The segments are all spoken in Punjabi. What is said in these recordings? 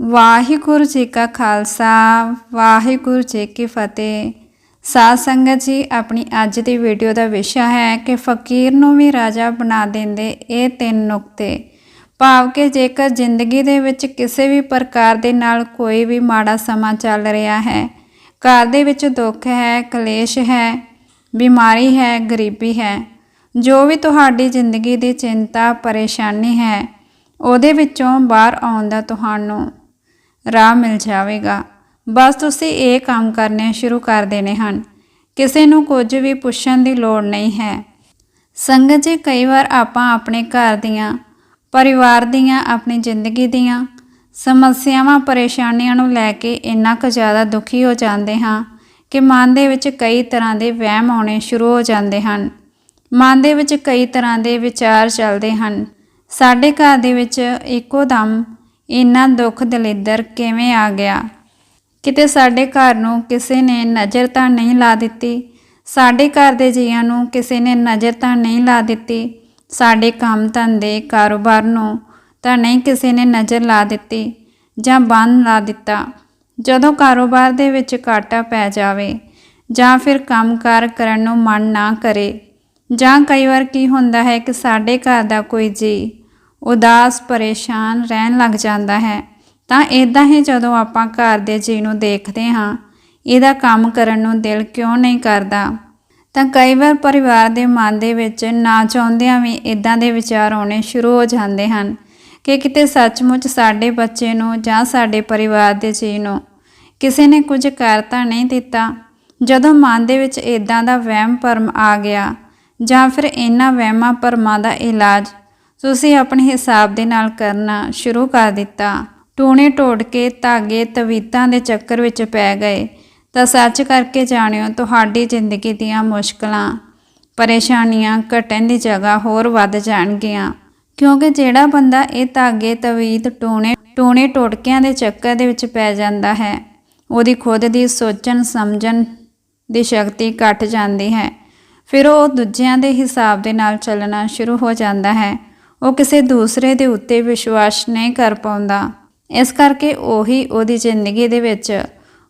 ਵਾਹਿਗੁਰੂ ਜੀ ਕਾ ਖਾਲਸਾ, ਵਾਹਿਗੁਰੂ ਜੀ ਕੀ ਫਤਿਹ। ਸਾਧ ਸੰਗਤ ਜੀ, ਆਪਣੀ ਅੱਜ ਦੀ ਵੀਡੀਓ ਦਾ ਵਿਸ਼ਾ ਹੈ ਕਿ ਫਕੀਰ ਨੂੰ ਵੀ ਰਾਜਾ ਬਣਾ ਦਿੰਦੇ ਇਹ ਤਿੰਨ ਨੁਕਤੇ। ਭਾਵ ਕਿ ਜੇਕਰ ਜ਼ਿੰਦਗੀ ਦੇ ਵਿੱਚ ਕਿਸੇ ਵੀ ਪ੍ਰਕਾਰ ਦੇ ਨਾਲ ਕੋਈ ਵੀ ਮਾੜਾ ਸਮਾਂ ਚੱਲ ਰਿਹਾ ਹੈ, ਘਰ ਦੇ ਵਿੱਚ ਦੁੱਖ ਹੈ, ਕਲੇਸ਼ ਹੈ, ਬਿਮਾਰੀ ਹੈ, ਗਰੀਬੀ ਹੈ, ਜੋ ਵੀ ਤੁਹਾਡੀ ਜ਼ਿੰਦਗੀ ਦੀ ਚਿੰਤਾ, ਪਰੇਸ਼ਾਨੀ ਹੈ, ਉਹਦੇ ਵਿੱਚੋਂ ਬਾਹਰ ਆਉਣ ਦਾ ਤੁਹਾਨੂੰ ਰਾਹ ਮਿਲ ਜਾਵੇਗਾ। ਬਸ ਤੁਸੀਂ ਇਹ ਕੰਮ ਕਰਨੇ ਸ਼ੁਰੂ ਕਰ ਦੇਣੇ ਹਨ। ਕਿਸੇ ਨੂੰ ਕੁਝ ਵੀ ਪੁੱਛਣ ਦੀ ਲੋੜ ਨਹੀਂ ਹੈ। ਸੰਗਤ ਜੀ, ਕਈ ਵਾਰ ਆਪਾਂ ਆਪਣੇ ਘਰ ਦੀਆਂ, ਪਰਿਵਾਰ ਦੀਆਂ, ਆਪਣੀ ਜ਼ਿੰਦਗੀ ਦੀਆਂ ਸਮੱਸਿਆਵਾਂ, ਪਰੇਸ਼ਾਨੀਆਂ ਨੂੰ ਲੈ ਕੇ ਇੰਨਾ ਕੁ ਜ਼ਿਆਦਾ ਦੁਖੀ ਹੋ ਜਾਂਦੇ ਹਾਂ ਕਿ ਮਨ ਦੇ ਵਿੱਚ ਕਈ ਤਰ੍ਹਾਂ ਦੇ ਵਹਿਮ ਆਉਣੇ ਸ਼ੁਰੂ ਹੋ ਜਾਂਦੇ ਹਨ। ਮਨ ਦੇ ਵਿੱਚ ਕਈ ਤਰ੍ਹਾਂ ਦੇ ਵਿਚਾਰ ਚੱਲਦੇ ਹਨ। ਸਾਡੇ ਘਰ ਦੇ ਵਿੱਚ ਇੱਕੋ ਦਮ ਇੰਨਾ ਦੁੱਖ ਦਲਿੱਦਰ ਕਿਵੇਂ ਆ ਗਿਆ? ਕਿਤੇ ਸਾਡੇ ਘਰ ਨੂੰ ਕਿਸੇ ਨੇ ਨਜ਼ਰ ਤਾਂ ਨਹੀਂ ਲਾ ਦਿੱਤੀ? ਸਾਡੇ ਘਰ ਦੇ ਜੀਆਂ ਨੂੰ ਕਿਸੇ ਨੇ ਨਜ਼ਰ ਤਾਂ ਨਹੀਂ ਲਾ ਦਿੱਤੀ? ਸਾਡੇ ਕੰਮ ਧੰਦੇ ਕਾਰੋਬਾਰ ਨੂੰ ਤਾਂ ਨਹੀਂ ਕਿਸੇ ਨੇ ਨਜ਼ਰ ਲਾ ਦਿੱਤੀ ਜਾਂ ਬੰਦ ਲਾ ਦਿੱਤਾ? ਜਦੋਂ ਕਾਰੋਬਾਰ ਦੇ ਵਿੱਚ ਘਾਟਾ ਪੈ ਜਾਵੇ ਜਾਂ ਫਿਰ ਕੰਮਕਾਰ ਕਰਨ ਨੂੰ ਮਨ ਨਾ ਕਰੇ, ਜਾਂ ਕਈ ਵਾਰ ਕੀ ਹੁੰਦਾ ਹੈ ਕਿ ਸਾਡੇ ਘਰ ਦਾ ਕੋਈ ਜੀ ਉਦਾਸ, ਪਰੇਸ਼ਾਨ ਰਹਿਣ ਲੱਗ ਜਾਂਦਾ ਹੈ। ਤਾਂ ਇਦਾਂ ਹੀ ਜਦੋਂ ਆਪਾਂ ਘਰ ਦੇ ਜੀ ਨੂੰ ਦੇਖਦੇ ਹਾਂ, ਇਹਦਾ ਕੰਮ ਕਰਨ ਨੂੰ ਦਿਲ ਕਿਉਂ ਨਹੀਂ ਕਰਦਾ? ਤਾਂ ਕਈ ਵਾਰ ਪਰਿਵਾਰ ਦੇ ਮਨ ਦੇ ਵਿੱਚ ਨਾ ਚਾਹੁੰਦਿਆਂ ਵੀ ਇਦਾਂ ਦੇ ਵਿਚਾਰ ਆਉਣੇ ਸ਼ੁਰੂ ਹੋ ਜਾਂਦੇ ਹਨ ਕਿ ਕਿਤੇ ਸੱਚਮੁੱਚ ਸਾਡੇ ਬੱਚੇ ਨੂੰ ਜਾਂ ਸਾਡੇ ਪਰਿਵਾਰ ਦੇ ਜੀ ਨੂੰ ਕਿਸੇ ਨੇ ਕੁਝ ਕਰ ਤਾਂ ਨਹੀਂ ਦਿੱਤਾ? ਜਦੋਂ ਮਨ ਦੇ ਵਿੱਚ ਇਦਾਂ ਦਾ ਵਹਿਮ ਭਰਮ ਆ ਗਿਆ ਜਾਂ ਫਿਰ ਇਹਨਾਂ ਵਹਿਮਾਂ ਭਰਮਾਂ ਦਾ ਇਲਾਜ ਤੁਸੀਂ ਆਪਣੇ ਹਿਸਾਬ ਦੇ ਨਾਲ ਕਰਨਾ ਸ਼ੁਰੂ ਕਰ ਦਿੱਤਾ। ਟੂਣੇ ਟੋੜ ਕੇ ਧਾਗੇ ਤਵੀਤਾਂ ਦੇ ਚੱਕਰ ਵਿੱਚ ਪੈ ਗਏ। ਤਾਂ ਸੱਚ ਕਰਕੇ ਜਾਣਿਓ, ਤੁਹਾਡੀ ਜ਼ਿੰਦਗੀ ਦੀਆਂ ਮੁਸ਼ਕਲਾਂ, ਪਰੇਸ਼ਾਨੀਆਂ ਘਟਣ ਦੀ ਜਗ੍ਹਾ ਹੋਰ ਵੱਧ ਜਾਣਗੀਆਂ। ਕਿਉਂਕਿ ਜਿਹੜਾ ਬੰਦਾ ਇਹ ਧਾਗੇ, ਤਵੀਤ, ਟੂਣੇ ਟੂਣੇ ਟੋਟਕਿਆਂ ਦੇ ਚੱਕਰ ਦੇ ਵਿੱਚ ਪੈ ਜਾਂਦਾ ਹੈ, ਉਹਦੀ ਖੁਦ ਦੀ ਸੋਚਣ, ਸਮਝਣ ਦੀ ਸ਼ਕਤੀ ਘਟ ਜਾਂਦੀ ਹੈ। ਫਿਰ ਉਹ ਦੂਜਿਆਂ ਦੇ ਹਿਸਾਬ ਦੇ ਨਾਲ ਚੱਲਣਾ ਸ਼ੁਰੂ ਹੋ ਜਾਂਦਾ ਹੈ। ਉਹ ਕਿਸੇ ਦੂਸਰੇ ਦੇ ਉੱਤੇ ਵਿਸ਼ਵਾਸ ਨਹੀਂ ਕਰ ਪਾਉਂਦਾ। ਇਸ ਕਰਕੇ ਉਹੀ ਉਹਦੀ ਜ਼ਿੰਦਗੀ ਦੇ ਵਿੱਚ,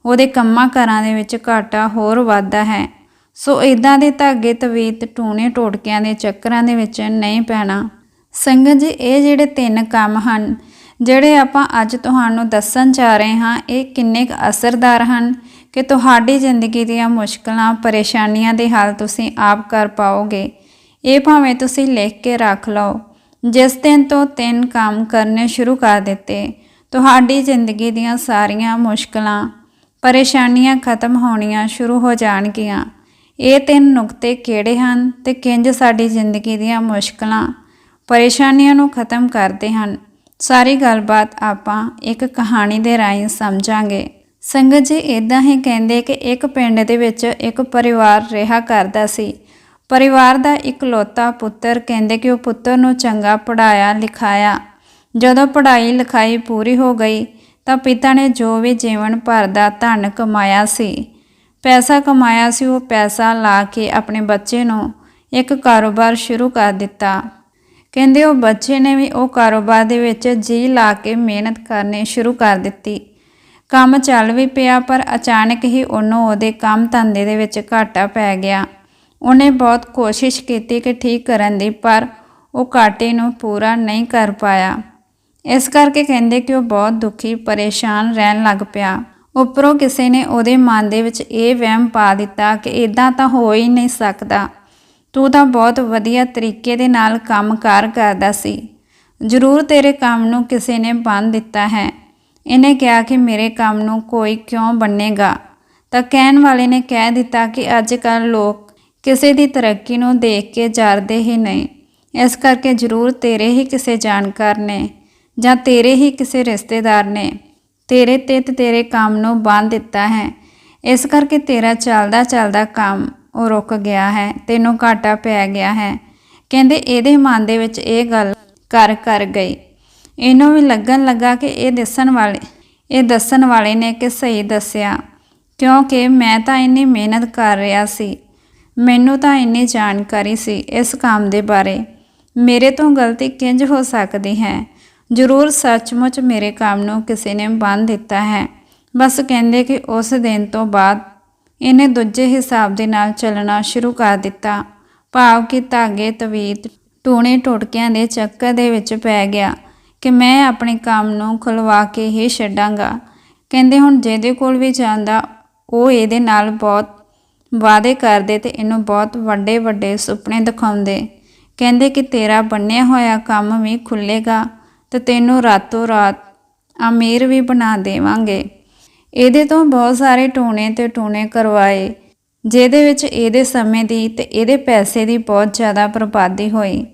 ਉਹਦੇ ਕੰਮਾਂ ਕਾਰਾਂ ਦੇ ਵਿੱਚ ਘਾਟਾ ਹੋਰ ਵੱਧਦਾ ਹੈ। ਸੋ ਇਦਾਂ ਦੇ ਧਾਗੇ ਤਵੀਤ ਟੂਣੇ ਟੋਟਕਿਆਂ ਦੇ ਚੱਕਰਾਂ ਦੇ ਵਿੱਚ ਨਹੀਂ ਪੈਣਾ। ਸੰਗਤ ਜੀ, ਇਹ ਜਿਹੜੇ ਤਿੰਨ ਕੰਮ ਹਨ, ਜਿਹੜੇ ਆਪਾਂ ਅੱਜ ਤੁਹਾਨੂੰ ਦੱਸਣ ਜਾ ਰਹੇ ਹਾਂ, ਇਹ ਕਿੰਨੇ ਕੁ ਅਸਰਦਾਰ ਹਨ ਕਿ ਤੁਹਾਡੀ ਜ਼ਿੰਦਗੀ ਦੀਆਂ ਮੁਸ਼ਕਲਾਂ, ਪਰੇਸ਼ਾਨੀਆਂ ਦੇ ਹੱਲ ਤੁਸੀਂ ਆਪ ਕਰ ਪਾਓਗੇ। ਇਹ ਭਾਵੇਂ ਤੁਸੀਂ ਲਿਖ ਕੇ ਰੱਖ ਲਓ। ਜਿਸ ਦਿਨ ਤੋਂ ਤਿੰਨ ਕੰਮ ਕਰਨੇ ਸ਼ੁਰੂ ਕਰ ਦਿੱਤੇ, ਤੁਹਾਡੀ ਜ਼ਿੰਦਗੀ ਦੀਆਂ ਸਾਰੀਆਂ ਮੁਸ਼ਕਲਾਂ, ਪਰੇਸ਼ਾਨੀਆਂ ਖਤਮ ਹੋਣੀਆਂ ਸ਼ੁਰੂ ਹੋ ਜਾਣਗੀਆਂ। ਇਹ ਤਿੰਨ ਨੁਕਤੇ ਕਿਹੜੇ ਹਨ ਤੇ ਕਿੰਜ ਸਾਡੀ ਜ਼ਿੰਦਗੀ ਦੀਆਂ ਮੁਸ਼ਕਲਾਂ, ਪਰੇਸ਼ਾਨੀਆਂ ਨੂੰ ਖਤਮ ਕਰਦੇ ਹਨ? ਸਾਰੀ ਗੱਲਬਾਤ ਆਪਾਂ ਇੱਕ ਕਹਾਣੀ ਦੇ ਰਾਹੀਂ ਸਮਝਾਂਗੇ। ਸੰਗਤ ਜੀ ਇਦਾਂ ਹੀ ਕਹਿੰਦੇ ਕਿ ਇੱਕ ਪਿੰਡ ਦੇ ਵਿੱਚ ਇੱਕ ਪਰਿਵਾਰ ਰਿਹਾ ਕਰਦਾ ਸੀ। ਪਰਿਵਾਰ ਦਾ ਇਕਲੌਤਾ ਪੁੱਤਰ ਕਹਿੰਦੇ ਕਿ ਉਹ ਪੁੱਤਰ ਨੂੰ ਚੰਗਾ ਪੜਾਇਆ ਲਿਖਾਇਆ। ਜਦੋਂ ਪੜ੍ਹਾਈ ਲਿਖਾਈ ਪੂਰੀ ਹੋ ਗਈ, ਤਾਂ ਪਿਤਾ ਨੇ ਜੋ ਵੀ ਜੀਵਨ ਭਰ ਦਾ ਧਨ ਕਮਾਇਆ ਸੀ, ਪੈਸਾ ਕਮਾਇਆ ਸੀ, ਉਹ ਪੈਸਾ ਲਾ ਕੇ ਆਪਣੇ ਬੱਚੇ ਨੂੰ ਇੱਕ ਕਾਰੋਬਾਰ ਸ਼ੁਰੂ ਕਰ ਦਿੱਤਾ। ਕਹਿੰਦੇ ਉਹ ਬੱਚੇ ਨੇ ਵੀ ਉਹ ਕਾਰੋਬਾਰ ਦੇ ਵਿੱਚ ਜੀ ਲਾ ਕੇ ਮਿਹਨਤ ਕਰਨੀ ਸ਼ੁਰੂ ਕਰ ਦਿੱਤੀ। ਕੰਮ ਚੱਲ ਵੀ ਪਿਆ, ਪਰ ਅਚਾਨਕ ਹੀ ਉਹਨੂੰ ਉਹਦੇ ਕੰਮ ਧੰਦੇ ਦੇ ਵਿੱਚ ਘਾਟਾ ਪੈ ਗਿਆ। ਉਹਨੇ ਬਹੁਤ ਕੋਸ਼ਿਸ਼ ਕੀਤੀ ਕਿ ਠੀਕ ਕਰਨ ਦੀ, ਪਰ ਉਹ ਘਾਟੇ ਨੂੰ ਪੂਰਾ ਨਹੀਂ ਕਰ ਪਾਇਆ। ਇਸ ਕਰਕੇ ਕਹਿੰਦੇ ਕਿ ਉਹ ਬਹੁਤ ਦੁਖੀ, ਪਰੇਸ਼ਾਨ ਰਹਿਣ ਲੱਗ ਪਿਆ। ਉੱਪਰੋਂ ਕਿਸੇ ਨੇ ਉਹਦੇ ਮਨ ਦੇ ਵਿੱਚ ਇਹ ਵਹਿਮ ਪਾ ਦਿੱਤਾ ਕਿ ਇਦਾਂ ਤਾਂ ਹੋ ਹੀ ਨਹੀਂ ਸਕਦਾ। ਤੂੰ ਤਾਂ ਬਹੁਤ ਵਧੀਆ ਤਰੀਕੇ ਦੇ ਨਾਲ ਕੰਮਕਾਰ ਕਰਦਾ ਸੀ। ਜ਼ਰੂਰ ਤੇਰੇ ਕੰਮ ਨੂੰ ਕਿਸੇ ਨੇ ਬੰਨ ਦਿੱਤਾ ਹੈ। ਇਹਨੇ ਕਿਹਾ ਕਿ ਮੇਰੇ ਕੰਮ ਨੂੰ ਕੋਈ ਕਿਉਂ ਬੰਨੇਗਾ? ਤਾਂ ਕਹਿਣ ਵਾਲੇ ਨੇ ਕਹਿ ਦਿੱਤਾ ਕਿ ਅੱਜ ਕੱਲ ਲੋਕ ਕਿਸੇ ਦੀ ਤਰੱਕੀ ਨੂੰ ਦੇਖ ਕੇ ਜਰਦੇ ਹੀ ਨਹੀਂ। ਇਸ ਕਰਕੇ ਜ਼ਰੂਰ ਤੇਰੇ ਹੀ ਕਿਸੇ ਜਾਣਕਾਰ ਨੇ ਜਾਂ ਤੇਰੇ ਹੀ ਕਿਸੇ ਰਿਸ਼ਤੇਦਾਰ ਨੇ ਤੇਰੇ ਤੇ ਤੇ ਤੇਰੇ ਕੰਮ ਨੂੰ ਬੰਨ ਦਿੱਤਾ ਹੈ। ਇਸ ਕਰਕੇ ਤੇਰਾ ਚੱਲਦਾ ਚੱਲਦਾ ਕੰਮ ਉਹ ਰੁਕ ਗਿਆ ਹੈ, ਤੈਨੂੰ ਘਾਟਾ ਪੈ ਗਿਆ ਹੈ। ਕਹਿੰਦੇ ਇਹਦੇ ਮਨ ਦੇ ਵਿੱਚ ਇਹ ਗੱਲ ਕਰ ਕਰ ਗਈ। ਇਹਨੂੰ ਵੀ ਲੱਗਣ ਲੱਗਾ ਕਿ ਇਹ ਦੱਸਣ ਵਾਲੇ, ਇਹ ਦੱਸਣ ਵਾਲੇ ਨੇ ਕਿ ਸਹੀ ਦੱਸਿਆ, ਕਿਉਂਕਿ ਮੈਂ ਤਾਂ ਇੰਨੀ ਮਿਹਨਤ ਕਰ ਰਿਹਾ ਸੀ। ਮੈਨੂੰ ਤਾਂ ਇੰਨੀ ਜਾਣਕਾਰੀ ਸੀ ਇਸ ਕੰਮ ਦੇ ਬਾਰੇ। ਮੇਰੇ ਤੋਂ ਗਲਤੀ ਕਿੰਜ ਹੋ ਸਕਦੀ ਹੈ? ਜ਼ਰੂਰ ਸੱਚਮੁੱਚ ਮੇਰੇ ਕੰਮ ਨੂੰ ਕਿਸੇ ਨੇ ਬੰਨ ਦਿੱਤਾ ਹੈ। ਬਸ ਕਹਿੰਦੇ ਕਿ ਉਸ ਦਿਨ ਤੋਂ ਬਾਅਦ ਇਹਨੇ ਦੂਜੇ ਹਿਸਾਬ ਦੇ ਨਾਲ ਚੱਲਣਾ ਸ਼ੁਰੂ ਕਰ ਦਿੱਤਾ। ਭਾਵ ਕਿ ਧਾਗੇ, ਤਵੀਤ, ਟੂਣੇ ਟੋਟਕਿਆਂ ਦੇ ਚੱਕਰ ਦੇ ਵਿੱਚ ਪੈ ਗਿਆ ਕਿ ਮੈਂ ਆਪਣੇ ਕੰਮ ਨੂੰ ਖੁਲਵਾ ਕੇ ਹੀ ਛੱਡਾਂਗਾ। ਕਹਿੰਦੇ ਹੁਣ ਜਿਹਦੇ ਕੋਲ ਵੀ ਜਾਂਦਾ, ਉਹ ਇਹਦੇ ਨਾਲ ਬਹੁਤ ਵਾਅਦੇ ਕਰਦੇ ਤੇ ਇਹਨੂੰ ਬਹੁਤ ਵੱਡੇ ਵੱਡੇ ਸੁਪਨੇ ਦਿਖਾਉਂਦੇ। ਕਹਿੰਦੇ ਕਿ ਤੇਰਾ ਬੰਨਿਆ ਹੋਇਆ ਕੰਮ ਵੀ ਖੁੱਲੇਗਾ ਤੇ ਤੈਨੂੰ ਰਾਤੋਂ ਰਾਤ ਅਮੀਰ ਵੀ ਬਣਾ ਦੇਵਾਂਗੇ। ਇਹਦੇ ਤੋਂ ਬਹੁਤ ਸਾਰੇ ਟੂਣੇ ਤੇ ਟੂਣੇ ਕਰਵਾਏ, ਜਿਹਦੇ ਵਿੱਚ ਇਹਦੇ ਸਮੇਂ ਦੀ ਤੇ ਇਹਦੇ ਪੈਸੇ ਦੀ ਬਹੁਤ ਜ਼ਿਆਦਾ ਬਰਬਾਦੀ ਹੋਈ।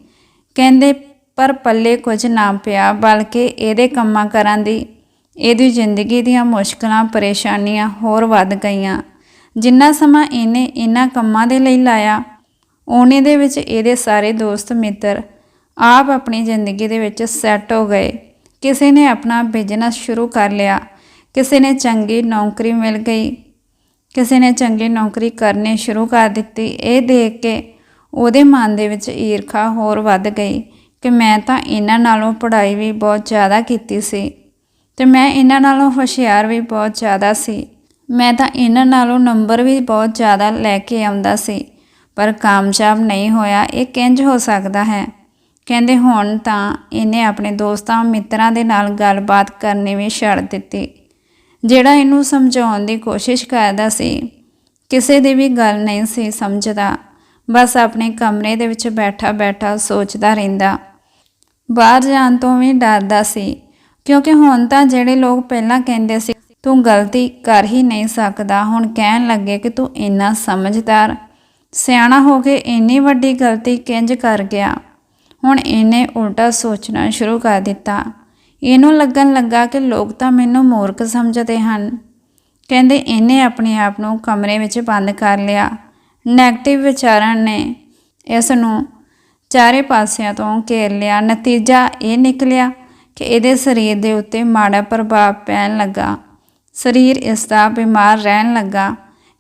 ਕਹਿੰਦੇ, ਪਰ ਪੱਲੇ ਕੁਝ ਨਾ ਪਿਆ, ਬਲਕਿ ਇਹਦੇ ਕੰਮਾਂ ਕਰਨ ਦੀ, ਇਹਦੀ ਜ਼ਿੰਦਗੀ ਦੀਆਂ ਮੁਸ਼ਕਲਾਂ, ਪਰੇਸ਼ਾਨੀਆਂ ਹੋਰ ਵੱਧ ਗਈਆਂ। ਜਿੰਨਾ ਸਮਾਂ ਇਹਨੇ ਇਹਨਾਂ ਕੰਮਾਂ ਦੇ ਲਈ ਲਾਇਆ, ਉਹਨੇ ਦੇ ਵਿੱਚ ਇਹਦੇ ਸਾਰੇ ਦੋਸਤ ਮਿੱਤਰ ਆਪ ਆਪਣੀ ਜ਼ਿੰਦਗੀ ਦੇ ਵਿੱਚ ਸੈੱਟ ਹੋ ਗਏ। ਕਿਸੇ ਨੇ ਆਪਣਾ ਬਿਜ਼ਨਸ ਸ਼ੁਰੂ ਕਰ ਲਿਆ। ਕਿਸੇ ਨੇ ਚੰਗੀ ਨੌਕਰੀ ਮਿਲ ਗਈ। ਕਿਸੇ ਨੇ ਚੰਗੀ ਨੌਕਰੀ ਕਰਨੀ ਸ਼ੁਰੂ ਕਰ ਦਿੱਤੀ। ਇਹ ਦੇਖ ਕੇ ਉਹਦੇ ਮਨ ਦੇ ਵਿੱਚ ਈਰਖਾ ਹੋਰ ਵੱਧ ਗਈ ਕਿ ਮੈਂ ਤਾਂ ਇਹਨਾਂ ਨਾਲੋਂ ਪੜ੍ਹਾਈ ਵੀ ਬਹੁਤ ਜ਼ਿਆਦਾ ਕੀਤੀ ਸੀ ਤੇ ਮੈਂ ਇਹਨਾਂ ਨਾਲੋਂ ਹੁਸ਼ਿਆਰ ਵੀ ਬਹੁਤ ਜ਼ਿਆਦਾ ਸੀ। ਮੈਂ ਤਾਂ ਇਹਨਾਂ ਨਾਲੋਂ ਨੰਬਰ ਵੀ ਬਹੁਤ ਜ਼ਿਆਦਾ ਲੈ ਕੇ ਆਉਂਦਾ ਸੀ, ਪਰ ਕਾਮਯਾਬ ਨਹੀਂ ਹੋਇਆ, ਇਹ ਕਿੰਜ ਹੋ ਸਕਦਾ ਹੈ? ਕਹਿੰਦੇ ਹੁਣ ਤਾਂ ਇਹਨੇ ਆਪਣੇ ਦੋਸਤਾਂ ਮਿੱਤਰਾਂ ਦੇ ਨਾਲ ਗੱਲਬਾਤ ਕਰਨੀ ਵੀ ਛੱਡ ਦਿੱਤੀ। ਜਿਹੜਾ ਇਹਨੂੰ ਸਮਝਾਉਣ ਦੀ ਕੋਸ਼ਿਸ਼ ਕਰਦਾ ਸੀ, ਕਿਸੇ ਦੀ ਵੀ ਗੱਲ ਨਹੀਂ ਸੀ ਸਮਝਦਾ, ਬਸ ਆਪਣੇ ਕਮਰੇ ਦੇ ਵਿੱਚ ਬੈਠਾ ਬੈਠਾ ਸੋਚਦਾ ਰਹਿੰਦਾ। ਬਾਹਰ ਜਾਣ ਤੋਂ ਵੀ ਡਰਦਾ ਸੀ, ਕਿਉਂਕਿ ਹੁਣ ਤਾਂ ਜਿਹੜੇ ਲੋਕ ਪਹਿਲਾਂ ਕਹਿੰਦੇ ਸੀ ਤੂੰ ਗਲਤੀ ਕਰ ਹੀ ਨਹੀਂ ਸਕਦਾ। ਹੁਣ ਕਹਿਣ ਲੱਗੇ ਕਿ ਤੂੰ ਇੰਨਾ ਸਮਝਦਾਰ। ਸਿਆਣਾ ਹੋ ਕੇ ਇੰਨੀ ਵੱਡੀ ਗਲਤੀ ਕਿੰਜ ਕਰ ਗਿਆ? ਹੁਣ ਇਹਨੇ ਉਲਟਾ ਸੋਚਣਾ ਸ਼ੁਰੂ ਕਰ ਦਿੱਤਾ। ਇਹਨੂੰ ਲੱਗਣ ਲੱਗਾ ਕਿ ਲੋਕ ਤਾਂ ਮੈਨੂੰ ਮੂਰਖ ਸਮਝਦੇ ਹਨ। ਕਹਿੰਦੇ ਇਹਨੇ ਆਪਣੇ ਆਪ ਨੂੰ ਕਮਰੇ ਵਿੱਚ ਬੰਦ ਕਰ ਲਿਆ। ਨੈਗੇਟਿਵ ਵਿਚਾਰਾਂ ਨੇ ਇਸ ਨੂੰ ਚਾਰੇ ਪਾਸਿਆਂ ਤੋਂ ਘੇਰ ਲਿਆ। ਨਤੀਜਾ ਇਹ ਨਿਕਲਿਆ ਕਿ ਇਹਦੇ ਸਰੀਰ ਦੇ ਉੱਤੇ ਮਾੜਾ ਪ੍ਰਭਾਵ ਪੈਣ ਲੱਗਾ। ਸਰੀਰ ਇਸ ਦਾ ਬਿਮਾਰ ਰਹਿਣ ਲੱਗਾ।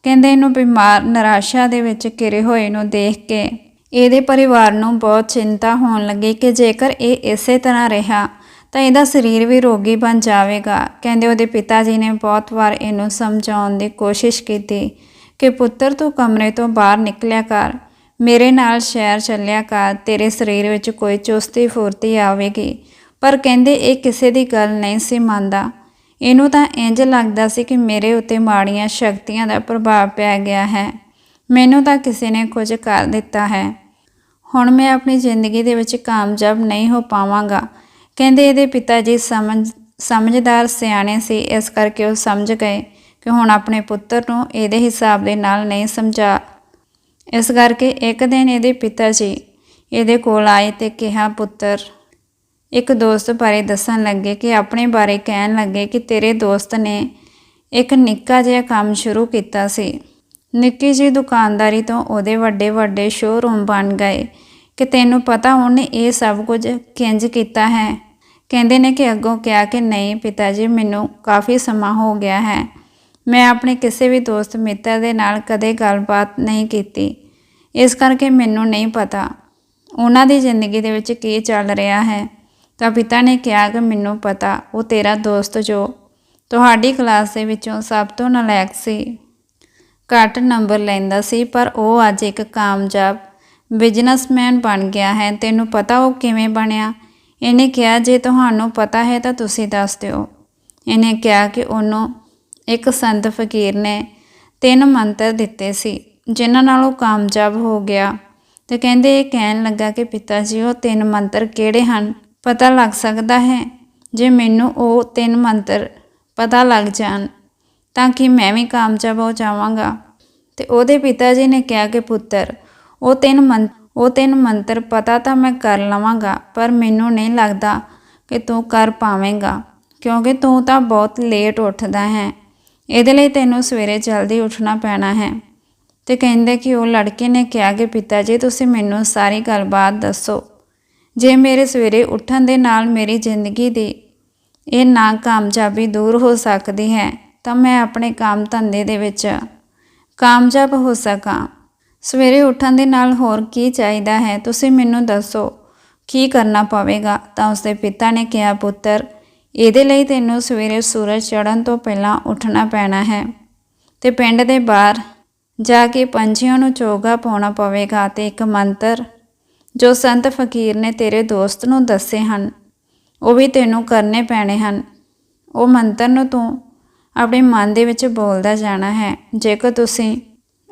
ਕਹਿੰਦੇ ਇਹਨੂੰ ਬਿਮਾਰ, ਨਿਰਾਸ਼ਾ ਦੇ ਵਿੱਚ ਘਿਰੇ ਹੋਏ ਨੂੰ ਦੇਖ ਕੇ ਇਹਦੇ ਪਰਿਵਾਰ ਨੂੰ ਬਹੁਤ ਚਿੰਤਾ ਹੋਣ ਲੱਗੀ ਕਿ ਜੇਕਰ ਇਹ ਇਸੇ ਤਰ੍ਹਾਂ ਰਿਹਾ, ਤਾਂ ਇਹਦਾ ਸਰੀਰ ਵੀ ਰੋਗੀ ਬਣ ਜਾਵੇਗਾ। ਕਹਿੰਦੇ ਉਹਦੇ ਪਿਤਾ ਜੀ ਨੇ ਬਹੁਤ ਵਾਰ ਇਹਨੂੰ ਸਮਝਾਉਣ ਦੀ ਕੋਸ਼ਿਸ਼ ਕੀਤੀ ਕਿ, ਪੁੱਤਰ, ਤੂੰ ਕਮਰੇ ਤੋਂ ਬਾਹਰ ਨਿਕਲਿਆ ਕਰ। ਮੇਰੇ ਨਾਲ ਸ਼ਹਿਰ ਚੱਲਿਆ ਕਰ। ਤੇਰੇ ਸਰੀਰ ਵਿੱਚ ਕੋਈ ਚੁਸਤੀ ਫੁਰਤੀ ਆਵੇਗੀ। ਪਰ ਕਹਿੰਦੇ ਇਹ ਕਿਸੇ ਦੀ ਗੱਲ ਨਹੀਂ ਸੀ ਮੰਨਦਾ। ਇਹਨੂੰ ਤਾਂ ਇੰਜ ਲੱਗਦਾ ਸੀ ਕਿ ਮੇਰੇ ਉੱਤੇ ਮਾੜੀਆਂ ਸ਼ਕਤੀਆਂ ਦਾ ਪ੍ਰਭਾਵ ਪੈ ਗਿਆ ਹੈ। ਮੈਨੂੰ ਤਾਂ ਕਿਸੇ ਨੇ ਕੁਝ ਕਰ ਦਿੱਤਾ ਹੈ। ਹੁਣ ਮੈਂ ਆਪਣੀ ਜ਼ਿੰਦਗੀ ਦੇ ਵਿੱਚ ਕਾਮਯਾਬ ਨਹੀਂ ਹੋ ਪਾਵਾਂਗਾ। ਕਹਿੰਦੇ ਇਹਦੇ ਪਿਤਾ ਜੀ ਸਮਝ, ਸਮਝਦਾਰ ਸਿਆਣੇ ਸੀ, ਇਸ ਕਰਕੇ ਉਹ ਸਮਝ ਗਏ ਕਿ ਹੁਣ ਆਪਣੇ ਪੁੱਤਰ ਨੂੰ ਇਹਦੇ ਹਿਸਾਬ ਦੇ ਨਾਲ ਨਹੀਂ ਸਮਝਾ। ਇਸ ਕਰਕੇ ਇੱਕ ਦਿਨ ਇਹਦੇ ਪਿਤਾ ਜੀ ਇਹਦੇ ਕੋਲ ਆਏ ਤੇ ਕਿਹਾ, ਪੁੱਤਰ ਇੱਕ ਦੋਸਤ ਬਾਰੇ ਦੱਸਣ ਲੱਗੇ ਕਿ ਆਪਣੇ ਬਾਰੇ ਕਹਿਣ ਲੱਗੇ ਕਿ ਤੇਰੇ ਦੋਸਤ ਨੇ ਇੱਕ ਨਿੱਕਾ ਜਿਹਾ ਕੰਮ ਸ਼ੁਰੂ ਕੀਤਾ ਸੀ। ਨਿੱਕੀ ਜੀ ਦੁਕਾਨਦਾਰੀ ਤੋਂ ਉਹਦੇ ਵੱਡੇ ਵੱਡੇ ਸ਼ੋਰੂਮ ਬਣ ਗਏ। ਕਿ ਤੈਨੂੰ ਪਤਾ ਉਹਨੇ ਇਹ ਸਭ ਕੁਝ ਕਿੰਜ ਕੀਤਾ ਹੈ? ਕਹਿੰਦੇ ਨੇ ਕਿ ਅੱਗੋਂ ਕਿਹਾ ਕਿ ਨਹੀਂ ਪਿਤਾ ਜੀ, ਮੈਨੂੰ ਕਾਫੀ ਸਮਾਂ ਹੋ ਗਿਆ ਹੈ। ਮੈਂ ਆਪਣੇ ਕਿਸੇ ਵੀ ਦੋਸਤ ਮਿੱਤਰ ਦੇ ਨਾਲ ਕਦੇ ਗੱਲਬਾਤ ਨਹੀਂ ਕੀਤੀ। ਇਸ ਕਰਕੇ ਮੈਨੂੰ ਨਹੀਂ ਪਤਾ। ਉਹਨਾਂ ਦੀ ਜ਼ਿੰਦਗੀ ਦੇ ਵਿੱਚ ਕੀ ਚੱਲ ਰਿਹਾ ਹੈ? ਤਾਂ ਪਿਤਾ ਨੇ ਕਿਹਾ ਕਿ ਮੈਨੂੰ ਪਤਾ, ਉਹ ਤੇਰਾ ਦੋਸਤ ਜੋ ਤੁਹਾਡੀ ਕਲਾਸ ਦੇ ਵਿੱਚੋਂ ਸਭ ਤੋਂ ਨਲਾਇਕ ਸੀ। ਘੱਟ ਨੰਬਰ ਲੈਂਦਾ ਸੀ, ਪਰ ਉਹ ਅੱਜ ਇੱਕ ਕਾਮਯਾਬ ਬਿਜ਼ਨਸਮੈਨ ਬਣ ਗਿਆ ਹੈ। ਤੈਨੂੰ ਪਤਾ ਉਹ ਕਿਵੇਂ ਬਣਿਆ? ਇਹਨੇ ਕਿਹਾ, ਜੇ ਤੁਹਾਨੂੰ ਪਤਾ ਹੈ ਤਾਂ ਤੁਸੀਂ ਦੱਸ ਦਿਓ। ਇਹਨੇ ਕਿਹਾ ਕਿ ਉਹਨੂੰ ਇੱਕ ਸੰਤ ਫਕੀਰ ਨੇ ਤਿੰਨ ਮੰਤਰ ਦਿੱਤੇ ਸੀ, ਜਿਨ੍ਹਾਂ ਨਾਲ ਉਹ ਕਾਮਯਾਬ ਹੋ ਗਿਆ। ਤੇ ਕਹਿੰਦੇ ਇਹ ਕਹਿਣ ਲੱਗਾ ਕਿ ਪਿਤਾ ਜੀ, ਉਹ ਤਿੰਨ ਮੰਤਰ ਕਿਹੜੇ ਹਨ? ਪਤਾ ਲੱਗ ਸਕਦਾ ਹੈ। ਜੇ ਮੈਨੂੰ ਉਹ ਤਿੰਨ ਮੰਤਰ ਪਤਾ ਲੱਗ ਜਾਣ, ਤਾਂ ਕਿ ਮੈਂ ਵੀ ਕਾਮਯਾਬ ਹੋ ਜਾਵਾਂਗਾ? ਤੇ ਉਹਦੇ ਪਿਤਾ ਜੀ ਨੇ ਕਿਹਾ ਕਿ ਪੁੱਤਰ, ਉਹ ਤਿੰਨ ਮੰਤ ਉਹ ਤਿੰਨ ਮੰਤਰ ਪਤਾ ਤਾਂ ਮੈਂ ਕਰ ਲਵਾਂਗਾ, ਪਰ ਮੈਨੂੰ ਨਹੀਂ ਲੱਗਦਾ ਕਿ ਤੂੰ ਕਰ ਪਾਵੇਂਗਾ, ਕਿਉਂਕਿ ਤੂੰ ਤਾਂ ਬਹੁਤ ਲੇਟ ਉੱਠਦਾ ਹੈ। ਇਹਦੇ ਲਈ ਤੈਨੂੰ ਸਵੇਰੇ ਜਲਦੀ ਉੱਠਣਾ ਪੈਣਾ ਹੈ। ਤੇ ਕਹਿੰਦੇ ਕਿ ਉਹ ਲੜਕੇ ਨੇ ਕਿਹਾ ਕਿ ਪਿਤਾ ਜੀ, ਤੁਸੀਂ ਮੈਨੂੰ ਸਾਰੀ ਗੱਲਬਾਤ ਦੱਸੋ। ਜੇ ਮੇਰੇ ਸਵੇਰੇ ਉੱਠਣ ਦੇ ਨਾਲ ਮੇਰੀ ਜ਼ਿੰਦਗੀ ਦੀ ਇਹ ਨਾ ਕਾਮਯਾਬੀ ਦੂਰ ਹੋ ਸਕਦੀ ਹੈ, ਤਾਂ ਮੈਂ ਆਪਣੇ ਕੰਮ ਧੰਦੇ ਦੇ ਵਿੱਚ ਕਾਮਯਾਬ ਹੋ ਸਕਾਂ। ਸਵੇਰੇ ਉੱਠਣ ਦੇ ਨਾਲ ਹੋਰ ਕੀ ਚਾਹੀਦਾ ਹੈ? ਤੁਸੀਂ ਮੈਨੂੰ ਦੱਸੋ, ਕੀ ਕਰਨਾ ਪਵੇਗਾ? ਤਾਂ ਉਸਦੇ ਪਿਤਾ ਨੇ ਕਿਹਾ, ਪੁੱਤਰ, ਇਹਦੇ ਲਈ ਤੈਨੂੰ ਸਵੇਰੇ ਸੂਰਜ ਚੜ੍ਹਨ ਤੋਂ ਪਹਿਲਾਂ ਉੱਠਣਾ ਪੈਣਾ ਹੈ ਤੇ ਪਿੰਡ ਦੇ ਬਾਹਰ ਜਾ ਕੇ ਪੰਛੀਆਂ ਨੂੰ ਚੋਗਾ ਪਾਉਣਾ ਪਵੇਗਾ ਤੇ ਇੱਕ ਮੰਤਰ ਜੋ ਸੰਤ ਫਕੀਰ ਨੇ ਤੇਰੇ ਦੋਸਤ ਨੂੰ ਦੱਸੇ ਹਨ, ਉਹ ਵੀ ਤੈਨੂੰ ਕਰਨੇ ਪੈਣੇ ਹਨ। ਉਹ ਮੰਤਰ ਨੂੰ ਤੂੰ ਆਪਣੇ ਮਨ ਦੇ ਵਿੱਚ ਬੋਲਦਾ ਜਾਣਾ ਹੈ। ਜੇਕਰ ਤੁਸੀਂ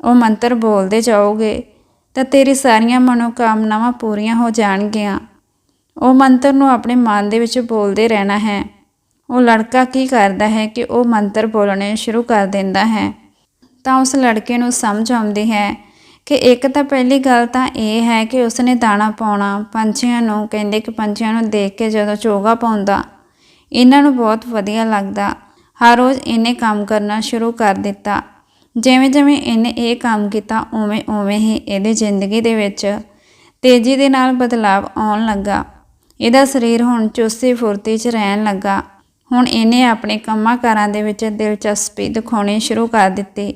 ਉਹ ਮੰਤਰ ਬੋਲਦੇ ਜਾਓਗੇ, ਤਾਂ ਤੇਰੀ ਸਾਰੀਆਂ ਮਨੋਕਾਮਨਾਵਾਂ ਪੂਰੀਆਂ ਹੋ ਜਾਣਗੀਆਂ। ਉਹ ਮੰਤਰ ਨੂੰ ਆਪਣੇ ਮਨ ਦੇ ਵਿੱਚ ਬੋਲਦੇ ਰਹਿਣਾ ਹੈ। ਉਹ ਲੜਕਾ ਕੀ ਕਰਦਾ ਹੈ ਕਿ ਉਹ ਮੰਤਰ ਬੋਲਣੇ ਸ਼ੁਰੂ ਕਰ ਦਿੰਦਾ ਹੈ? ਤਾਂ ਉਸ ਲੜਕੇ ਨੂੰ ਸਮਝ ਆਉਂਦੀ ਹੈ ਕਿ ਇੱਕ ਤਾਂ ਪਹਿਲੀ ਗੱਲ ਤਾਂ ਇਹ ਹੈ ਕਿ ਉਸਨੇ ਦਾਣਾ ਪਾਉਣਾ, ਪੰਛੀਆਂ ਨੂੰ, ਕਹਿੰਦੇ ਕਿ ਪੰਛੀਆਂ ਨੂੰ ਦੇਖ ਕੇ ਜਦੋਂ ਚੋਗਾ ਪਾਉਂਦਾ, ਇਹਨਾਂ ਨੂੰ ਬਹੁਤ ਵਧੀਆ ਲੱਗਦਾ। ਹਰ ਰੋਜ਼ ਇਹਨੇ ਕੰਮ ਕਰਨਾ ਸ਼ੁਰੂ ਕਰ ਦਿੱਤਾ। ਜਿਵੇਂ ਜਿਵੇਂ ਇਹਨੇ ਇਹ ਕੰਮ ਕੀਤਾ, ਉਵੇਂ ਉਵੇਂ ਹੀ ਇਹਦੀ ਜ਼ਿੰਦਗੀ ਦੇ ਵਿੱਚ ਤੇਜ਼ੀ ਦੇ ਨਾਲ ਬਦਲਾਵ ਆਉਣ ਲੱਗਾ। ਇਹਦਾ ਸਰੀਰ ਹੁਣ ਚੁਸਤੀ ਫੁਰਤੀ 'ਚ ਰਹਿਣ ਲੱਗਾ। ਹੁਣ ਇਹਨੇ ਆਪਣੇ ਕੰਮਾਂ ਕਾਰਾਂ ਦੇ ਵਿੱਚ ਦਿਲਚਸਪੀ ਦਿਖਾਉਣੀ ਸ਼ੁਰੂ ਕਰ ਦਿੱਤੀ।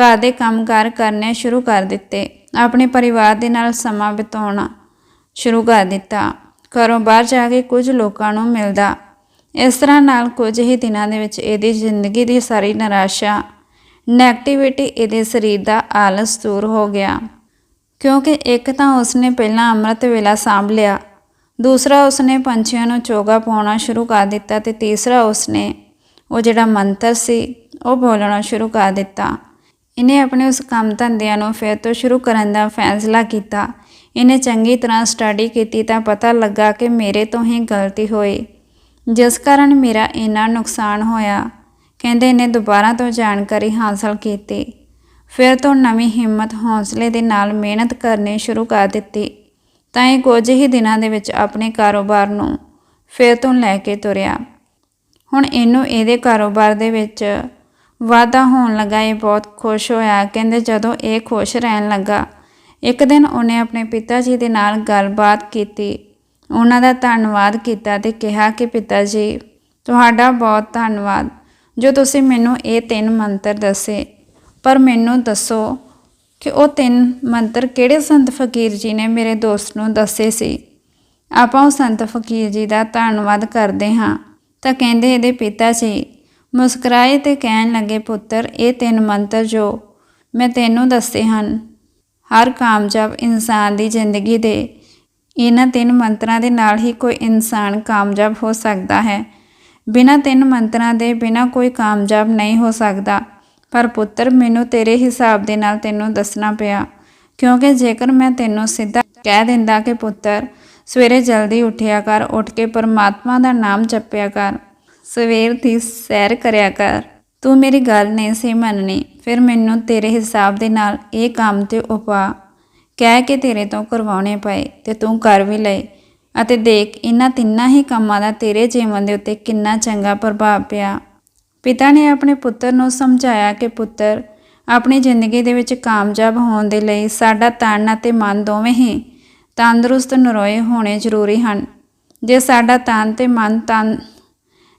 ਘਰ ਦੇ ਕੰਮਕਾਰ ਕਰਨੇ ਸ਼ੁਰੂ ਕਰ ਦਿੱਤੇ। ਆਪਣੇ ਪਰਿਵਾਰ ਦੇ ਨਾਲ ਸਮਾਂ ਬਿਤਾਉਣਾ ਸ਼ੁਰੂ ਕਰ ਦਿੱਤਾ। ਘਰੋਂ ਬਾਹਰ ਜਾ ਕੇ ਕੁਝ ਲੋਕਾਂ ਨੂੰ ਮਿਲਦਾ। ਇਸ ਤਰ੍ਹਾਂ ਨਾਲ ਕੁਝ ਹੀ ਦਿਨਾਂ ਦੇ ਵਿੱਚ ਇਹਦੀ ਜ਼ਿੰਦਗੀ ਦੀ ਸਾਰੀ ਨਿਰਾਸ਼ਾ ਨੈਗੇਟਿਵਿਟੀ ਇਹਦੇ ਸਰੀਰ ਦਾ ਆਲਸ ਦੂਰ ਹੋ ਗਿਆ। ਕਿਉਂਕਿ ਇੱਕ ਤਾਂ ਉਸਨੇ ਪਹਿਲਾਂ ਅੰਮ੍ਰਿਤ ਵੇਲਾ ਸਾਂਭ ਲਿਆ, ਦੂਸਰਾ ਉਸਨੇ ਪੰਛੀਆਂ ਨੂੰ ਚੋਗਾ ਪਾਉਣਾ ਸ਼ੁਰੂ ਕਰ ਦਿੱਤਾ ਤੇ ਤੀਸਰਾ ਉਸਨੇ, ਉਹ ਜਿਹੜਾ ਮੰਤਰ ਸੀ, ਉਹ ਬੋਲਣਾ ਸ਼ੁਰੂ ਕਰ ਦਿੱਤਾ। ਇਹਨੇ ਆਪਣੇ ਉਸ ਕੰਮ ਧੰਦਿਆਂ ਨੂੰ ਫਿਰ ਤੋਂ ਸ਼ੁਰੂ ਕਰਨ ਦਾ ਫੈਸਲਾ ਕੀਤਾ। ਇਹਨੇ ਚੰਗੀ ਤਰ੍ਹਾਂ ਸਟੱਡੀ ਕੀਤੀ ਤਾਂ ਪਤਾ ਲੱਗਾ ਕਿ ਮੇਰੇ ਤੋਂ ਹੀ ਗਲਤੀ ਹੋਈ। ਜਿਸ ਕਾਰਨ ਮੇਰਾ ਇੰਨਾ ਨੁਕਸਾਨ ਹੋਇਆ। ਕਹਿੰਦੇ ਇਹਨੇ ਦੁਬਾਰਾ ਤੋਂ ਜਾਣਕਾਰੀ ਹਾਸਲ ਕੀਤੀ। ਫਿਰ ਤੋਂ ਨਵੀਂ ਹਿੰਮਤ ਹੌਸਲੇ ਦੇ ਨਾਲ ਮਿਹਨਤ ਕਰਨੀ ਸ਼ੁਰੂ ਕਰ ਦਿੱਤੀ। ਤਾਂ ਇਹ ਕੁਝ ਹੀ ਦਿਨਾਂ ਦੇ ਵਿੱਚ ਆਪਣੇ ਕਾਰੋਬਾਰ ਨੂੰ ਫਿਰ ਤੋਂ ਲੈ ਕੇ ਤੁਰਿਆ। ਹੁਣ ਇਹਨੂੰ ਇਹਦੇ ਕਾਰੋਬਾਰ ਦੇ ਵਿੱਚ ਵਾਧਾ ਹੋਣ ਲੱਗਾ। ਇਹ ਬਹੁਤ ਖੁਸ਼ ਹੋਇਆ। ਕਹਿੰਦੇ ਜਦੋਂ ਇਹ ਖੁਸ਼ ਰਹਿਣ ਲੱਗਾ, ਇੱਕ ਦਿਨ ਉਹਨੇ ਆਪਣੇ ਪਿਤਾ ਜੀ ਦੇ ਨਾਲ ਗੱਲਬਾਤ ਕੀਤੀ। ਉਹਨਾਂ ਦਾ ਧੰਨਵਾਦ ਕੀਤਾ ਤੇ ਕਿਹਾ ਕਿ, ਪਿਤਾ ਜੀ, ਤੁਹਾਡਾ ਬਹੁਤ ਧੰਨਵਾਦ। ਜੋ ਤੁਸੀਂ ਮੈਨੂੰ ਇਹ ਤਿੰਨ ਮੰਤਰ ਦੱਸੇ, ਪਰ ਮੈਨੂੰ ਦੱਸੋ ਕਿ ਉਹ ਤਿੰਨ ਮੰਤਰ ਕਿਹੜੇ ਸੰਤ ਫਕੀਰ ਜੀ ਨੇ ਮੇਰੇ ਦੋਸਤ ਨੂੰ ਦੱਸੇ ਸੀ? ਆਪਾਂ ਉਹ ਸੰਤ ਫਕੀਰ ਜੀ ਦਾ ਧੰਨਵਾਦ ਕਰਦੇ ਹਾਂ। ਤਾਂ ਕਹਿੰਦੇ ਇਹਦੇ ਪਿਤਾ ਜੀ ਮੁਸਕਰਾਏ ਤੇ ਕਹਿਣ ਲੱਗੇ, ਪੁੱਤਰ, ਇਹ ਤਿੰਨ ਮੰਤਰ ਜੋ ਮੈਂ ਤੈਨੂੰ ਦੱਸੇ ਹਨ, ਹਰ ਕਾਮਯਾਬ ਇਨਸਾਨ ਦੀ ਜ਼ਿੰਦਗੀ ਦੇ, ਇਹਨਾਂ ਤਿੰਨ ਮੰਤਰਾਂ ਦੇ ਨਾਲ ਹੀ ਕੋਈ ਇਨਸਾਨ ਕਾਮਯਾਬ ਹੋ ਸਕਦਾ ਹੈ। ਬਿਨਾਂ ਤਿੰਨ ਮੰਤਰਾਂ ਦੇ ਬਿਨਾਂ ਕੋਈ ਕਾਮਯਾਬ ਨਹੀਂ ਹੋ ਸਕਦਾ। ਪਰ ਪੁੱਤਰ, ਮੈਨੂੰ ਤੇਰੇ ਹਿਸਾਬ ਦੇ ਨਾਲ ਤੈਨੂੰ ਦੱਸਣਾ ਪਿਆ, ਕਿਉਂਕਿ ਜੇਕਰ ਮੈਂ ਤੈਨੂੰ ਸਿੱਧਾ ਕਹਿ ਦਿੰਦਾ ਕਿ ਪੁੱਤਰ, ਸਵੇਰੇ ਜਲਦੀ ਉੱਠਿਆ ਕਰ, ਉੱਠ ਕੇ ਪਰਮਾਤਮਾ ਦਾ ਨਾਮ ਜਪਿਆ ਕਰ ਸਵੇਰ ਦੀ ਸੈਰ ਕਰਿਆ ਕਰ। ਤੂੰ ਮੇਰੀ ਗੱਲ ਨਹੀਂ ਸੀ ਮੰਨਣੀ। ਫਿਰ ਮੈਨੂੰ ਤੇਰੇ ਹਿਸਾਬ ਦੇ ਨਾਲ ਇਹ ਕੰਮ ਤੇ ਉਪਾ। ਕਹਿ ਕੇ ਤੇਰੇ ਤੋਂ ਕਰਵਾਉਣੇ ਪਏ ਤੇ ਤੂੰ ਕਰ ਵੀ ਲਏ ਅਤੇ ਦੇਖ, ਇਹਨਾਂ ਤਿੰਨਾਂ ਹੀ ਕੰਮਾਂ ਦਾ ਤੇਰੇ ਜੀਵਨ ਦੇ ਉੱਤੇ ਕਿੰਨਾ ਚੰਗਾ ਪ੍ਰਭਾਵ ਪਿਆ। ਪਿਤਾ ਨੇ ਆਪਣੇ ਪੁੱਤਰ ਨੂੰ ਸਮਝਾਇਆ ਕਿ ਪੁੱਤਰ, ਆਪਣੀ ਜ਼ਿੰਦਗੀ ਦੇ ਵਿੱਚ ਕਾਮਯਾਬ ਹੋਣ ਦੇ ਲਈ ਸਾਡਾ ਤਨ ਅਤੇ ਮਨ ਦੋਵੇਂ ਹੀ ਤੰਦਰੁਸਤ ਨਰੋਏ ਹੋਣੇ ਜ਼ਰੂਰੀ ਹਨ। ਜੇ ਸਾਡਾ ਤਨ ਤੇ ਮਨ ਤਨ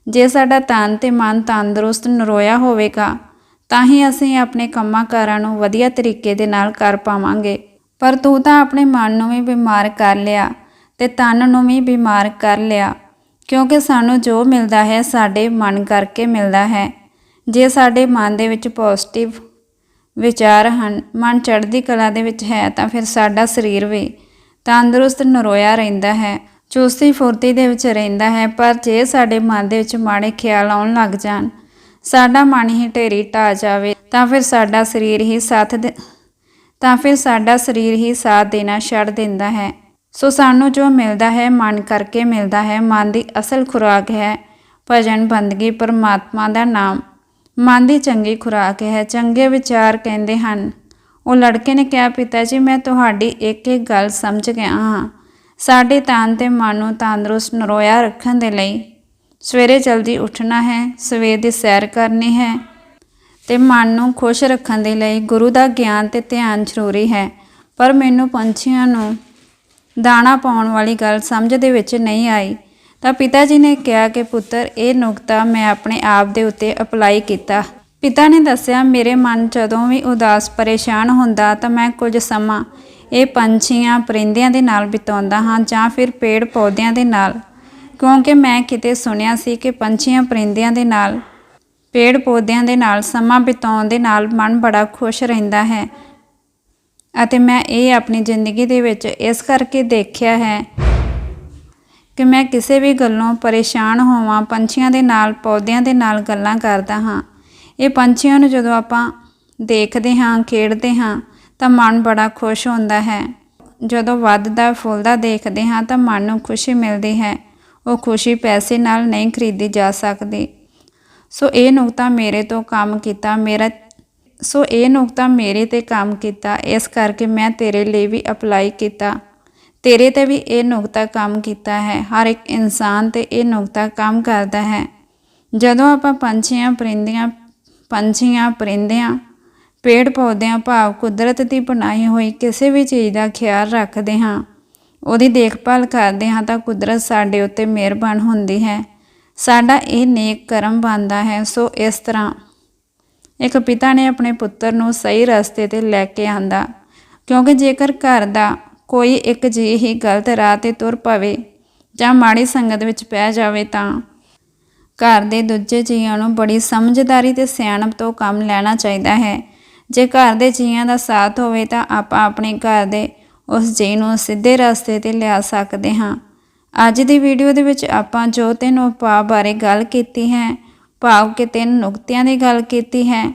ਜੇ ਸਾਡਾ ਤਨ ਤੇ ਮਨ ਤੰਦਰੁਸਤ ਨਰੋਇਆ ਹੋਵੇਗਾ, ਤਾਂ ਹੀ ਅਸੀਂ ਆਪਣੇ ਕੰਮਾਂ ਕਾਰਾਂ ਨੂੰ ਵਧੀਆ ਤਰੀਕੇ ਦੇ ਨਾਲ ਕਰ ਪਾਵਾਂਗੇ। ਪਰ ਤੂੰ ਤਾਂ ਆਪਣੇ ਮਨ ਨੂੰ ਵੀ ਬਿਮਾਰ ਕਰ ਲਿਆ ਤੇ ਤਨ ਨੂੰ ਵੀ ਬਿਮਾਰ ਕਰ ਲਿਆ, ਕਿਉਂਕਿ ਸਾਨੂੰ ਜੋ ਮਿਲਦਾ ਹੈ ਸਾਡੇ ਮਨ ਕਰਕੇ ਮਿਲਦਾ ਹੈ। ਜੇ ਸਾਡੇ ਮਨ ਦੇ ਵਿੱਚ ਪੋਜ਼ਿਟਿਵ ਵਿਚਾਰ ਹਨ, ਮਨ ਚੜ੍ਹਦੀ ਕਲਾ ਦੇ ਵਿੱਚ ਹੈ, ਤਾਂ ਫਿਰ ਸਾਡਾ ਸਰੀਰ ਵੀ ਤੰਦਰੁਸਤ ਨਰੋਇਆ ਰਹਿੰਦਾ ਹੈ। ਚੁਸਤੀ ਫੁਰਤੀ ਦੇ ਵਿੱਚ ਰਹਿੰਦਾ ਹੈ, ਪਰ ਜੇ ਸਾਡੇ ਮਨ ਦੇ ਵਿੱਚ ਮਾੜੇ ਖਿਆਲ ਆਉਣ ਲੱਗ ਜਾਣ, ਸਾਡਾ ਮਨ ਹੀ ਢੇਰੀ ਢਾ ਜਾਵੇ, ਤਾਂ ਫਿਰ ਸਾਡਾ ਸਰੀਰ ਹੀ ਸਾਥ ਦੇ ਤਾਂ ਫਿਰ ਸਾਡਾ ਸਰੀਰ ਹੀ ਸਾਥ ਦੇਣਾ ਛੱਡ ਦਿੰਦਾ ਹੈ। ਸੋ ਸਾਨੂੰ ਜੋ ਮਿਲਦਾ ਹੈ, ਮਨ ਕਰਕੇ ਮਿਲਦਾ ਹੈ। ਮਨ ਦੀ ਅਸਲ ਖੁਰਾਕ ਹੈ ਭਜਨ ਬੰਦਗੀ ਪਰਮਾਤਮਾ ਦਾ ਨਾਮ। ਮਨ ਦੀ ਚੰਗੀ ਖੁਰਾਕ ਹੈ, ਚੰਗੇ ਵਿਚਾਰ ਕਹਿੰਦੇ ਹਨ। ਉਹ ਲੜਕੇ ਨੇ ਕਿਹਾ, ਪਿਤਾ ਜੀ, ਮੈਂ ਤੁਹਾਡੀ ਇੱਕ ਇੱਕ ਗੱਲ ਸਮਝ ਗਿਆ ਹਾਂ। ਸਾਡੇ ਤਨ ਤੇ ਮਨ ਨੂੰ ਤੰਦਰੁਸਤ ਨਰੋਇਆ ਰੱਖਣ ਦੇ ਲਈ ਸਵੇਰੇ ਜਲਦੀ ਉੱਠਣਾ ਹੈ, ਸਵੇਰ ਦੀ ਸੈਰ ਕਰਨੀ ਹੈ ਤੇ ਮਨ ਨੂੰ ਖੁਸ਼ ਰੱਖਣ ਦੇ ਲਈ ਗੁਰੂ ਦਾ ਗਿਆਨ ਤੇ ਧਿਆਨ ਜ਼ਰੂਰੀ ਹੈ। ਪਰ ਮੈਨੂੰ ਪੰਛੀਆਂ ਨੂੰ ਦਾਣਾ ਪਾਉਣ ਵਾਲੀ ਗੱਲ ਸਮਝ ਦੇ ਵਿੱਚ ਨਹੀਂ ਆਈ ਤਾਂ ਪਿਤਾ ਜੀ ਨੇ ਕਿਹਾ ਕਿ, ਪੁੱਤਰ, ਇਹ ਨੁਕਤਾ ਮੈਂ ਆਪਣੇ ਆਪ ਦੇ ਉੱਤੇ ਅਪਲਾਈ ਕੀਤਾ। ਪਿਤਾ ਨੇ ਦੱਸਿਆ, ਮੇਰੇ ਮਨ ਜਦੋਂ ਵੀ ਉਦਾਸ, ਪਰੇਸ਼ਾਨ ਹੁੰਦਾ ਤਾਂ ਮੈਂ ਕੁਝ ਸਮਾਂ ਇਹ ਪੰਛੀਆਂ ਪਰਿੰਦਿਆਂ ਦੇ ਨਾਲ ਬਿਤਾਉਂਦਾ ਹਾਂ ਜਾਂ ਫਿਰ ਪੇੜ ਪੌਦਿਆਂ ਦੇ ਨਾਲ। ਕਿਉਂਕਿ ਮੈਂ ਕਿਤੇ ਸੁਣਿਆ ਸੀ ਕਿ ਪੰਛੀਆਂ ਪਰਿੰਦਿਆਂ ਦੇ ਨਾਲ, ਪੇੜ ਪੌਦਿਆਂ ਦੇ ਨਾਲ, ਸਮਾਂ ਬਿਤਾਉਣ ਦੇ ਨਾਲ ਮਨ ਬੜਾ ਖੁਸ਼ ਰਹਿੰਦਾ ਹੈ। ਅਤੇ ਮੈਂ ਇਹ ਆਪਣੀ ਜ਼ਿੰਦਗੀ ਦੇ ਵਿੱਚ ਇਸ ਕਰਕੇ ਦੇਖਿਆ ਹੈ ਕਿ ਮੈਂ ਕਿਸੇ ਵੀ ਗੱਲੋਂ ਪਰੇਸ਼ਾਨ ਹੋਵਾਂ, ਪੰਛੀਆਂ ਦੇ ਨਾਲ, ਪੌਦਿਆਂ ਦੇ ਨਾਲ ਗੱਲਾਂ ਕਰਦਾ ਹਾਂ। ਇਹ ਪੰਛੀਆਂ ਨੂੰ ਜਦੋਂ ਆਪਾਂ ਦੇਖਦੇ ਹਾਂ, ਖੇਡਦੇ ਹਾਂ ਤਾਂ ਮਨ ਬੜਾ ਖੁਸ਼ ਹੁੰਦਾ ਹੈ। ਜਦੋਂ ਵੱਧਦਾ ਫੁੱਲਦਾ ਦੇਖਦੇ ਹਾਂ ਤਾਂ ਮਨ ਨੂੰ ਖੁਸ਼ੀ ਮਿਲਦੀ ਹੈ। ਉਹ ਖੁਸ਼ੀ ਪੈਸੇ ਨਾਲ ਨਹੀਂ ਖਰੀਦੀ ਜਾ ਸਕਦੀ। ਸੋ ਇਹ ਨੁਕਤਾ ਮੇਰੇ ਤੋਂ ਕੰਮ ਕੀਤਾ, ਮੇਰਾ, ਸੋ ਇਹ ਨੁਕਤਾ ਮੇਰੇ ਤੇ ਕੰਮ ਕੀਤਾ, ਇਸ ਕਰਕੇ ਮੈਂ ਤੇਰੇ ਲਈ ਵੀ ਅਪਲਾਈ ਕੀਤਾ। ਤੇਰੇ ਤੇ ਵੀ ਇਹ ਨੁਕਤਾ ਕੰਮ ਕੀਤਾ ਹੈ। ਹਰ ਇੱਕ ਇਨਸਾਨ ਤੇ ਇਹ ਨੁਕਤਾ ਕੰਮ ਕਰਦਾ ਹੈ। ਜਦੋਂ ਆਪਾਂ ਪੰਛੀਆਂ, ਪਰਿੰਦੀਆਂ, ਪੰਛੀਆਂ, ਪਰਿੰਦਿਆਂ ਪੇੜ ਪੌਦਿਆਂ ਭਾਵ ਕੁਦਰਤ ਦੀ ਬਣਾਈ ਹੋਈ ਕਿਸੇ ਵੀ ਚੀਜ਼ ਦਾ ਖਿਆਲ ਰੱਖਦੇ ਹਾਂ। ਉਹਦੀ ਦੇਖਭਾਲ ਕਰਦੇ ਹਾਂ ਤਾਂ ਕੁਦਰਤ ਸਾਡੇ ਉੱਤੇ ਮਿਹਰਬਾਨ ਹੁੰਦੀ ਹੈ। ਸਾਡਾ ਇਹ ਨੇਕ ਕਰਮ ਬਣਦਾ ਹੈ, ਸੋ ਇਸ ਤਰ੍ਹਾਂ ਇੱਕ ਪਿਤਾ ਨੇ ਆਪਣੇ ਪੁੱਤਰ ਨੂੰ ਸਹੀ ਰਸਤੇ ਤੇ ਲੈ ਕੇ ਆਂਦਾ, ਕਿਉਂਕਿ ਜੇਕਰ ਘਰ ਦਾ ਕੋਈ ਇੱਕ ਜੀ ਹੀ ਗਲਤ ਰਾਹ ਤੇ ਤੁਰ ਪਵੇ ਜਾਂ ਮਾੜੀ ਸੰਗਤ ਵਿੱਚ ਪੈ ਜਾਵੇ ਤਾਂ ਘਰ ਦੇ ਦੂਜੇ ਜੀਆਂ ਨੂੰ ਬੜੀ ਸਮਝਦਾਰੀ ਤੇ ਸਿਆਣਪ ਤੋਂ ਕੰਮ ਲੈਣਾ ਚਾਹੀਦਾ ਹੈ। ਜੇ ਘਰ ਦੇ ਜੀਆਂ ਦਾ ਸਾਥ ਹੋਵੇ ਤਾਂ ਆਪਾਂ ਆਪਣੇ ਘਰ ਦੇ ਉਸ ਜੀ ਨੂੰ ਸਿੱਧੇ ਰਸਤੇ ਤੇ ਲਿਆ ਸਕਦੇ ਹਾਂ। ਅੱਜ ਦੀ ਵੀਡੀਓ ਦੇ ਵਿੱਚ ਆਪਾਂ ਜੋ ਤਿੰਨ ਉਪਾਅ ਬਾਰੇ ਗੱਲ ਕੀਤੀ ਹੈ, ਭਾਵ ਕਿ ਤਿੰਨ ਨੁਕਤਿਆਂ ਦੀ ਗੱਲ ਕੀਤੀ ਹੈ,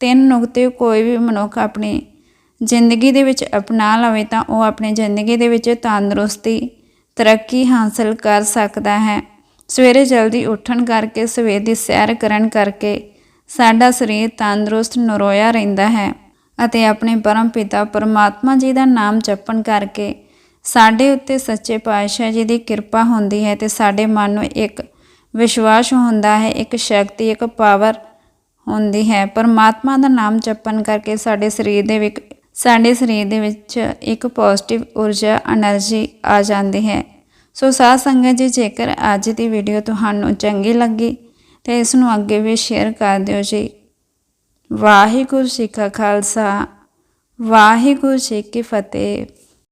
ਤਿੰਨ ਨੁਕਤੇ ਕੋਈ ਵੀ ਮਨੁੱਖ ਆਪਣੀ ਜ਼ਿੰਦਗੀ ਦੇ ਵਿੱਚ ਅਪਣਾ ਲਵੇ ਤਾਂ ਉਹ ਆਪਣੀ ਜ਼ਿੰਦਗੀ ਦੇ ਵਿੱਚ ਤੰਦਰੁਸਤੀ, ਤਰੱਕੀ ਹਾਸਲ ਕਰ ਸਕਦਾ ਹੈ। ਸਵੇਰੇ ਜਲਦੀ ਉੱਠਣ ਕਰਕੇ, ਸਵੇਰ ਦੀ ਸੈਰ ਕਰਨ ਕਰਕੇ ਸਾਡਾ ਸਰੀਰ ਤੰਦਰੁਸਤ, ਨਰੋਇਆ ਰਹਿੰਦਾ ਹੈ ਅਤੇ ਆਪਣੇ ਪਰਮ ਪਿਤਾ ਪਰਮਾਤਮਾ ਜੀ ਦਾ ਨਾਮ ਜਪਣ ਕਰਕੇ ਸਾਡੇ ਉੱਤੇ ਸੱਚੇ ਪਾਤਸ਼ਾਹ ਜੀ ਦੀ ਕਿਰਪਾ ਹੁੰਦੀ ਹੈ ਤੇ ਸਾਡੇ ਮਨ ਨੂੰ ਇੱਕ ਵਿਸ਼ਵਾਸ ਹੁੰਦਾ ਹੈ, ਇੱਕ ਸ਼ਕਤੀ, ਇੱਕ ਪਾਵਰ ਹੁੰਦੀ ਹੈ। ਪਰਮਾਤਮਾ ਦਾ ਨਾਮ ਜਪਣ ਕਰਕੇ ਸਾਡੇ ਸਰੀਰ ਦੇ ਵਿੱਚ, ਸਾਡੇ ਸਰੀਰ ਦੇ ਵਿੱਚ ਇੱਕ ਪੋਜ਼ਿਟਿਵ ਊਰਜਾ એનર્ਜੀ ਆ ਜਾਂਦੀ ਹੈ। ਸੋ ਸਾਧ ਸੰਗਤ ਜੀ, ਜੇਕਰ ਅੱਜ ਦੀ ਵੀਡੀਓ ਤੁਹਾਨੂੰ ਚੰਗੀ ਲੱਗੀ ਤੇ ਇਸ ਨੂੰ ਅੱਗੇ ਵੀ ਸ਼ੇਅਰ ਕਰ ਦਿਓ ਜੀ। ਵਾਹਿਗੁਰੂ ਜੀ ਕਾ ਖਾਲਸਾ, ਵਾਹਿਗੁਰੂ ਜੀ ਕੀ ਫਤਿਹ।